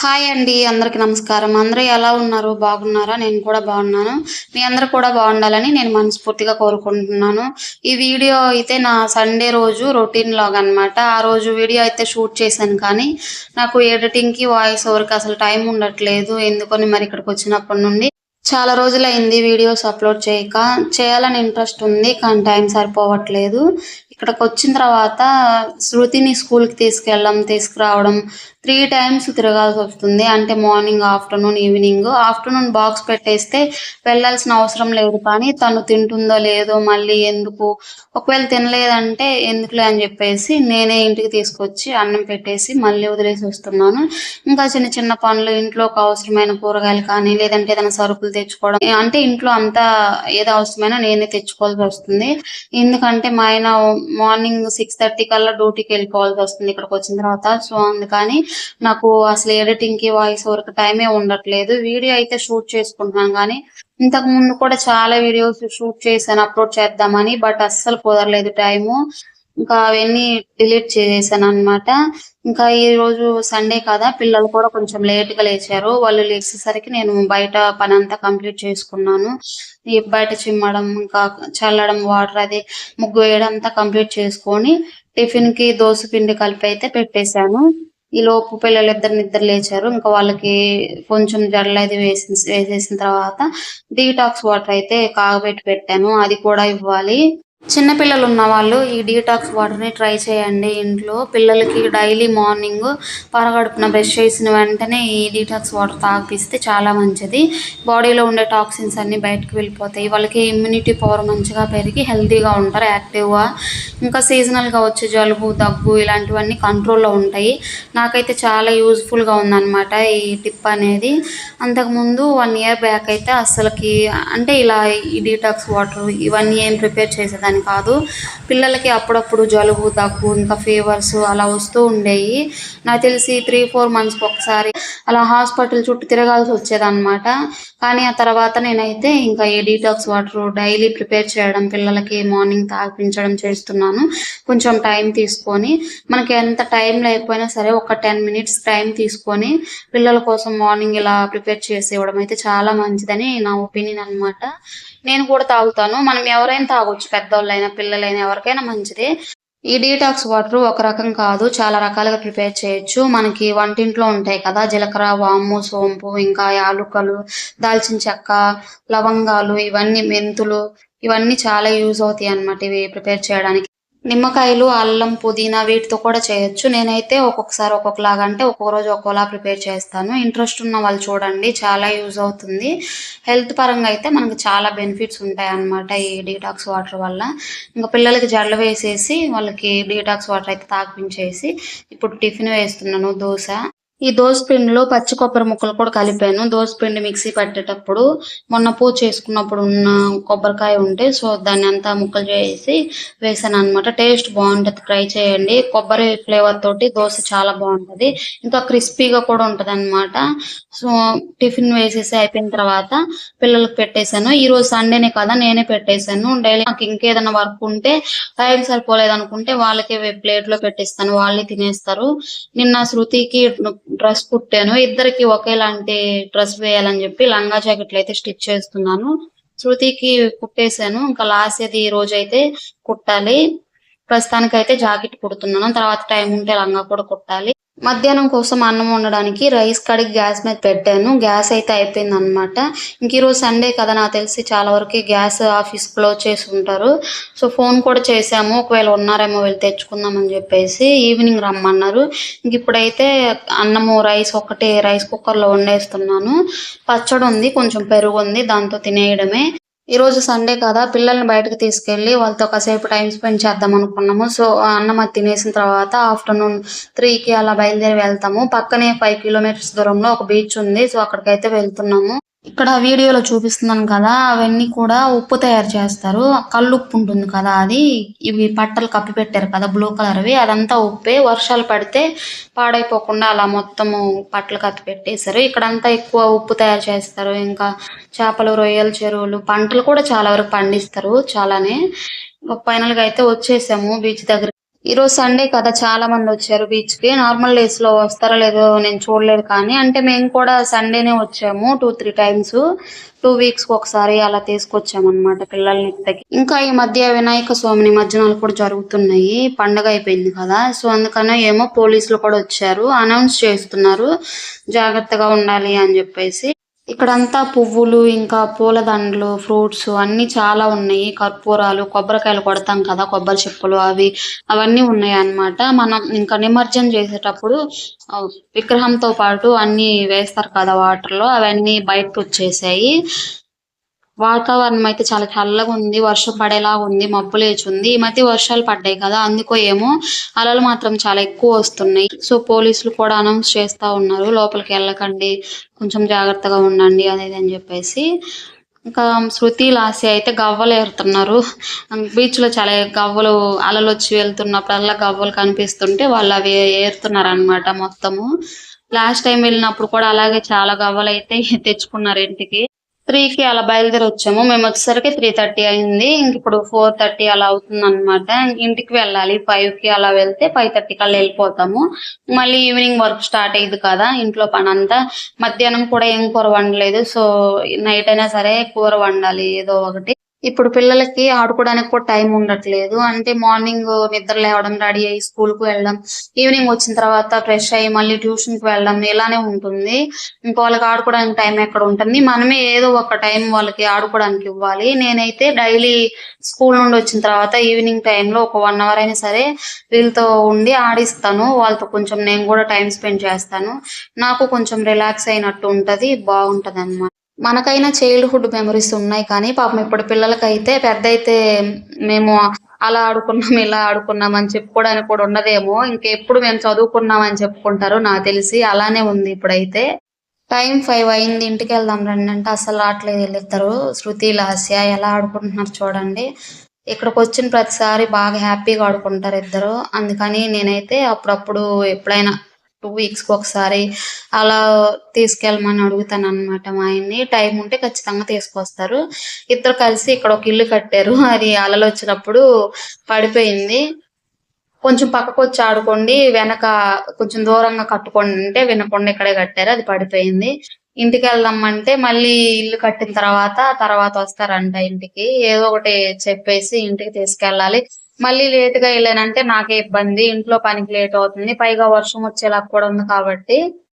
Hi అండి అందరికి నమస్కారం. అందరూ ఎలా ఉన్నారు? బాగున్నారా? నేను కూడా బాగున్నాను. మీ అందరూ కూడా బాగుండాలని నేను మనస్ఫూర్తిగా కోరుకుంటున్నాను. ఈ వీడియో అయితే నా సండే రోజు రొటీన్ లాగ్ అన్నమాట. ఆ రోజు వీడియో అయితే షూట్ చేశాను కానీ నాకు ఎడిటింగ్కి వాయిస్ ఓవర్కి అసలు టైం ఉండట్లేదు. ఎందుకని మరి ఇక్కడికి వచ్చినప్పటి నుండి చాలా రోజులైంది వీడియోస్ అప్లోడ్ చేయక. చేయాలని ఇంట్రెస్ట్ ఉంది కానీ టైం సరిపోవట్లేదు. ఇక్కడికి వచ్చిన తర్వాత శృతిని స్కూల్కి తీసుకెళ్ళడం తీసుకురావడం త్రీ టైమ్స్ తిరగాల్సి వస్తుంది. అంటే morning afternoon evening. Afternoon box పెట్టేస్తే వెళ్ళాల్సిన అవసరం లేదు కానీ తను తింటుందో లేదో మళ్ళీ ఎందుకు? ఒకవేళ తినలేదంటే ఎందుకులే అని చెప్పేసి నేనే ఇంటికి తీసుకొచ్చి అన్నం పెట్టేసి మళ్ళీ వదిలేసి వస్తున్నాను. ఇంకా చిన్న చిన్న పనులు ఇంట్లోకి అవసరమైన కూరగాయలు కానీ లేదంటే ఏదైనా సరుకులు తెచ్చుకోవడం. అంటే ఇంట్లో అంతా ఏది అవసరమైనా నేనే తెచ్చుకోవాల్సి వస్తుంది. ఎందుకంటే మా ఆయన మార్నింగ్ సిక్స్ థర్టీ కల్లా డ్యూటీకి వెళ్ళిపోవాల్సి వస్తుంది ఇక్కడికి వచ్చిన తర్వాత. సో అందుకని నాకు అసలు ఎడిటింగ్కి వాయిస్ వరకు టైమే ఉండట్లేదు. వీడియో అయితే షూట్ చేసుకుంటున్నాను కానీ ఇంతకు ముందు కూడా చాలా వీడియోస్ షూట్ చేశాను అప్లోడ్ చేద్దామని బట్ అస్సలు కుదరలేదు టైము. ఇంకా అవన్నీ డిలీట్ చేసేసాను అన్నమాట ఇంకా ఈ రోజు సండే కదా పిల్లలు కూడా కొంచెం లేట్గా లేచారు. వాళ్ళు లేచేసరికి నేను బయట పని అంతా కంప్లీట్ చేసుకున్నాను. ఈ బయట చిమ్మడం ఇంకా చల్లడం వాటర్ అది ముగ్గు వేయడం అంతా కంప్లీట్ చేసుకొని టిఫిన్కి దోశ పిండి కలిపి అయితే పెట్టేశాను. ఈ లోపు పిల్లలు ఇద్దరు నిద్ర లేచారు. ఇంకా వాళ్ళకి కొంచెం జడలు అది వేసి వేసేసిన తర్వాత డీటాక్స్ వాటర్ అయితే కాగబెట్టి పెట్టాను. అది కూడా ఇవ్వాలి. చిన్నపిల్లలు ఉన్న వాళ్ళు ఈ డీటాక్స్ వాటర్ని ట్రై చేయండి. ఇంట్లో పిల్లలకి డైలీ మార్నింగ్ పరగడుపున బ్రష్ చేసిన వెంటనే ఈ డీటాక్స్ వాటర్ తాగిపిస్తే చాలా మంచిది. బాడీలో ఉండే టాక్సిన్స్ అన్ని బయటకు వెళ్ళిపోతాయి. వాళ్ళకి ఇమ్యూనిటీ పవర్ మంచిగా పెరిగి హెల్తీగా ఉంటారు యాక్టివ్గా ఇంకా సీజనల్గా వచ్చే జలుబు దగ్గు ఇలాంటివన్నీ కంట్రోల్లో ఉంటాయి. నాకైతే చాలా యూజ్ఫుల్గా ఉందన్నమాట ఈ టిప్ అనేది. అంతకుముందు వన్ ఇయర్ బ్యాక్ అయితే అసలుకి అంటే ఇలా ఈ డీటాక్స్ వాటర్ ఇవన్నీ ఏం ప్రిపేర్ చేసేదాన్ని కాదు. పిల్లలకి అప్పుడప్పుడు జలుబు దగ్గు ఇంకా ఫీవర్స్ అలా వస్తూ ఉండేవి నాకు తెలిసి త్రీ ఫోర్ మంత్స్కి ఒకసారి అలా హాస్పిటల్ చుట్టూ తిరగాల్సి వచ్చేదన్నమాట. కానీ ఆ తర్వాత నేనైతే ఇంకా ఏ డీటాక్స్ వాటర్ డైలీ ప్రిపేర్ చేయడం పిల్లలకి మార్నింగ్ తాగిపించడం చేస్తున్నాను. కొంచెం టైం తీసుకొని మనకి ఎంత టైం లేకపోయినా సరే ఒక టెన్ మినిట్స్ టైం తీసుకొని పిల్లల కోసం మార్నింగ్ ఇలా ప్రిపేర్ చేసి ఇవ్వడం అయితే చాలా మంచిదని నా ఒపీనియన్ అన్నమాట. నేను కూడా తాగుతాను. మనం ఎవరైనా తాగొచ్చు. పెద్దోళ్ళైనా పిల్లలైనా ఎవరికైనా మంచిది. ఈ డీటాక్స్ వాటర్ ఒక రకం కాదు. చాలా రకాలుగా ప్రిపేర్ చేయొచ్చు. మనకి వంటింట్లో ఉంటాయి కదా. జీలకర్ర వాము సోంపు ఇంకా యాలుకలు దాల్చిన చెక్క లవంగాలు ఇవన్నీ మెంతులు ఇవన్నీ చాలా యూజ్ అవుతాయి అన్నమాట ఇవి ప్రిపేర్ చేయడానికి. నిమ్మకాయలు అల్లం పుదీనా వీటితో కూడా చేయొచ్చు. నేనైతే ఒక్కొక్కసారి ఒక్కొక్కలాగా అంటే ఒక్కొక్క రోజు ఒక్కోలా ప్రిపేర్ చేస్తాను. ఇంట్రెస్ట్ ఉన్న వాళ్ళు చూడండి చాలా యూజ్ అవుతుంది. హెల్త్ పరంగా అయితే మనకు చాలా బెనిఫిట్స్ ఉంటాయి అన్నమాట ఈ డీటాక్స్ వాటర్ వల్ల. ఇంకా పిల్లలకి జడలు వేసేసి వాళ్ళకి డీటాక్స్ వాటర్ అయితే తాగిపించేసి ఇప్పుడు టిఫిన్ వేస్తున్నాను దోశ. ఈ దోశ పిండిలో పచ్చి కొబ్బరి ముక్కలు కూడా కలిపాను. దోశ పిండి మిక్సీ పట్టేటప్పుడు మొన్న పూజ చేసుకున్నప్పుడు ఉన్న కొబ్బరికాయ ఉంటే సో దాన్ని అంతా ముక్కలు చేసి వేసాను అనమాట టేస్ట్ బాగుంటది. ట్రై చేయండి. కొబ్బరి ఫ్లేవర్ తోటి దోశ చాలా బాగుంటది. ఇంకా క్రిస్పీగా కూడా ఉంటుంది అనమాట సో టిఫిన్ వేసేసి అయిపోయిన తర్వాత పిల్లలకు పెట్టేశాను. ఈ రోజు సండేనే కదా నేనే పెట్టేశాను. డైలీ నాకు ఇంకేదైనా వర్క్ ఉంటే టైం సరిపోలేదు అనుకుంటే వాళ్ళకి ప్లేట్లో పెట్టేస్తాను. వాళ్ళే తినేస్తారు. నిన్న శృతికి డ్రెస్ కుట్టాను. ఇద్దరికి ఒకేలాంటి డ్రెస్ వేయాలని చెప్పి లంగా జాకెట్లు అయితే స్టిచ్ చేస్తున్నాను. శృతికి కుట్టేశాను. ఇంకా లాస్ట్ అది ఈ రోజు అయితే కుట్టాలి. ప్రస్తుతానికి అయితే జాకెట్ కుడుతున్నాను. తర్వాత టైం ఉంటే లంగా కూడా కుట్టాలి. మధ్యాహ్నం కోసం అన్నం వండడానికి రైస్ కడిగి గ్యాస్ మీద పెట్టాను. గ్యాస్ అయితే అయిపోయింది అనమాట ఇంక ఈరోజు సండే కదా నాకు తెలిసి చాలా వరకు గ్యాస్ ఆఫీస్ క్లోజ్ చేసి ఉంటారు. సో ఫోన్ కూడా చేసాము ఒకవేళ ఉన్నారేమో వెళ్ళి తెచ్చుకుందామని చెప్పేసి ఈవినింగ్ రమ్మన్నారు. ఇంక ఇప్పుడైతే అన్నము రైస్ ఒకటి రైస్ కుక్కర్లో వండేస్తున్నాను. పచ్చడి ఉంది కొంచెం పెరుగు ఉంది దాంతో తినేయడమే. ఈరోజు సండే కదా పిల్లల్ని బయటకు తీసుకెళ్ళి వాళ్ళతో కాసేపు టైం స్పెండ్ చేద్దాం అనుకున్నాము. సో అన్నం అది తినేసిన తర్వాత ఆఫ్టర్నూన్ త్రీకి అలా బయలుదేరి వెళ్తాము. పక్కనే ఫైవ్ కిలోమీటర్స్ దూరంలో ఒక బీచ్ ఉంది. సో అక్కడికైతే వెళ్తున్నాము. ఇక్కడ వీడియోలో చూపిస్తున్నాను కదా అవన్నీ కూడా ఉప్పు తయారు చేస్తారు. కళ్ళు ఉప్పు ఉంటుంది కదా అది. ఇవి పట్టలు కప్పి పెట్టారు కదా బ్లూ కలర్వి. అదంతా ఉప్పే వర్షాలు పడితే పాడైపోకుండా అలా మొత్తము పట్టలు కప్పి పెట్టేశారు. ఇక్కడంతా ఎక్కువ ఉప్పు తయారు చేస్తారు. ఇంకా చేపలు రొయ్యలు చెరువులు పంటలు కూడా చాలా వరకు పండిస్తారు చాలానే. ఫైనల్గా అయితే వచ్చేసాము బీచ్ దగ్గర ఈరోజు సండే కదా చాలా మంది వచ్చారు బీచ్కి. నార్మల్ డేస్లో వస్తారో లేదో నేను చూడలేదు కానీ అంటే మేము కూడా సండేనే వచ్చాము టూ త్రీ టైమ్స్ టూ వీక్స్కి ఒకసారి అలా తీసుకొచ్చాము అనమాట పిల్లల్ని ఇంతకి ఇంకా ఈ మధ్య వినాయక స్వామి నిమజ్జనాలు కూడా జరుగుతున్నాయి. పండగ అయిపోయింది కదా. సో అందుకనే ఏమో పోలీసులు కూడా వచ్చారు. అనౌన్స్ చేస్తున్నారు. జాగ్రత్తగా ఉండాలి అని చెప్పేసి. ఇక్కడంతా పువ్వులు ఇంకా పూలదండలు ఫ్రూట్స్ అన్ని చాలా ఉన్నాయి. కర్పూరాలు కొబ్బరికాయలు కొడతాం కదా కొబ్బరి చెప్పులు అవి అవన్నీ ఉన్నాయి అన్నమాట మనం ఇంకా నిమజ్జనం చేసేటప్పుడు విగ్రహంతో పాటు అన్ని వేస్తారు కదా వాటర్లో అవన్నీ బయటకు వచ్చేసాయి. వాతావరణం అయితే చాలా చల్లగా ఉంది వర్షం పడేలా ఉంది మబ్బు లేచుంది. ఉంది ఈ మధ్య వర్షాలు పడ్డాయి కదా అందుకో ఏమో అలలు మాత్రం చాలా ఎక్కువ వస్తున్నాయి. సో పోలీసులు కూడా అనౌన్స్ చేస్తా ఉన్నారు లోపలికి వెళ్ళకండి కొంచెం జాగ్రత్తగా ఉండండి అనేది అని చెప్పేసి. ఇంకా శృతి లాసి అయితే గవ్వలు ఏరుతున్నారు. బీచ్లో చాలా గవ్వలు అలలు వచ్చి వెళ్తున్నప్పుడల్లా గవ్వలు కనిపిస్తుంటే వాళ్ళు అవి ఏరుతున్నారు అనమాట మొత్తము. లాస్ట్ టైం వెళ్ళినప్పుడు కూడా అలాగే చాలా గవ్వలు అయితే తెచ్చుకున్నారు ఇంటికి. త్రీ కి అలా బయలుదేరి వచ్చాము మేము వచ్చేసరికి త్రీ థర్టీ అయింది. ఇంక ఇప్పుడు ఫోర్ థర్టీ అలా అవుతుంది అనమాట ఇంటికి వెళ్ళాలి. ఫైవ్కి అలా వెళ్తే ఫైవ్ థర్టీ కల్లా వెళ్ళిపోతాము. మళ్ళీ ఈవినింగ్ వర్క్ స్టార్ట్ అయ్యింది కదా ఇంట్లో పని అంతా మధ్యాహ్నం కూడా ఏం కూర వండలేదు. సో నైట్ అయినా సరే కూర వండాలి ఏదో ఒకటి. ఇప్పుడు పిల్లలకి ఆడుకోవడానికి కూడా టైం ఉండట్లేదు. అంటే మార్నింగ్ నిద్ర లేవడం రెడీ అయ్యి స్కూల్కు వెళ్ళడం ఈవినింగ్ వచ్చిన తర్వాత ఫ్రెష్ అయ్యి మళ్ళీ ట్యూషన్కి వెళ్ళడం ఇలానే ఉంటుంది. ఇంకా వాళ్ళకి ఆడుకోవడానికి టైం ఎక్కడ ఉంటుంది? మనమే ఏదో ఒక టైం వాళ్ళకి ఆడుకోవడానికి ఇవ్వాలి. నేనైతే డైలీ స్కూల్ నుండి వచ్చిన తర్వాత ఈవినింగ్ టైంలో ఒక వన్ అవర్ అయినా సరే వీళ్ళతో ఉండి ఆడిస్తాను. వాళ్ళతో కొంచెం నేను కూడా టైం స్పెండ్ చేస్తాను. నాకు కొంచెం రిలాక్స్ అయినట్టు ఉంటది బాగుంటది అన్నమాట మనకైనా చైల్డ్హుడ్ మెమరీస్ ఉన్నాయి కానీ పాపం ఇప్పుడు పిల్లలకైతే పెద్ద అయితే మేము అలా ఆడుకున్నాం ఇలా ఆడుకున్నాం అని చెప్పుకోవడానికి కూడా ఉండదేమో. ఇంకెప్పుడు మేము చదువుకున్నాం అని చెప్పుకుంటారు నాకు తెలిసి అలానే ఉంది ఇప్పుడైతే. టైం ఫైవ్ అయింది ఇంటికి వెళ్దాం రండి అంటే అసలు ఆటలేదు వెళ్ళిద్దరు. శృతి లాస్య ఎలా ఆడుకుంటున్నారు చూడండి. ఇక్కడికి వచ్చిన ప్రతిసారి బాగా హ్యాపీగా ఆడుకుంటారు ఇద్దరు. అందుకని నేనైతే అప్పుడప్పుడు ఎప్పుడైనా టూ వీక్స్కి ఒకసారి అలా తీసుకెళ్ళమని అడుగుతాను అనమాట మా ఆయన్ని. టైం ఉంటే ఖచ్చితంగా తీసుకొస్తారు. ఇద్దరు కలిసి ఇక్కడ ఒక ఇల్లు కట్టారు. అది అలలు వచ్చినప్పుడు పడిపోయింది. కొంచెం పక్కకు వచ్చి ఆడుకోండి వెనక కొంచెం దూరంగా కట్టుకోండి అంటే వినకుండా ఇక్కడే కట్టారు అది పడిపోయింది. ఇంటికి వెళ్దామంటే మళ్ళీ ఇల్లు కట్టిన తర్వాత తర్వాత వస్తారంట ఇంటికి. ఏదో ఒకటి చెప్పేసి ఇంటికి తీసుకెళ్ళాలి. మళ్ళీ లేట్గా వెళ్ళానంటే నాకే ఇబ్బంది ఇంట్లో పనికి లేట్ అవుతుంది. పైగా వర్షం వచ్చేలా కూడా ఉంది కాబట్టి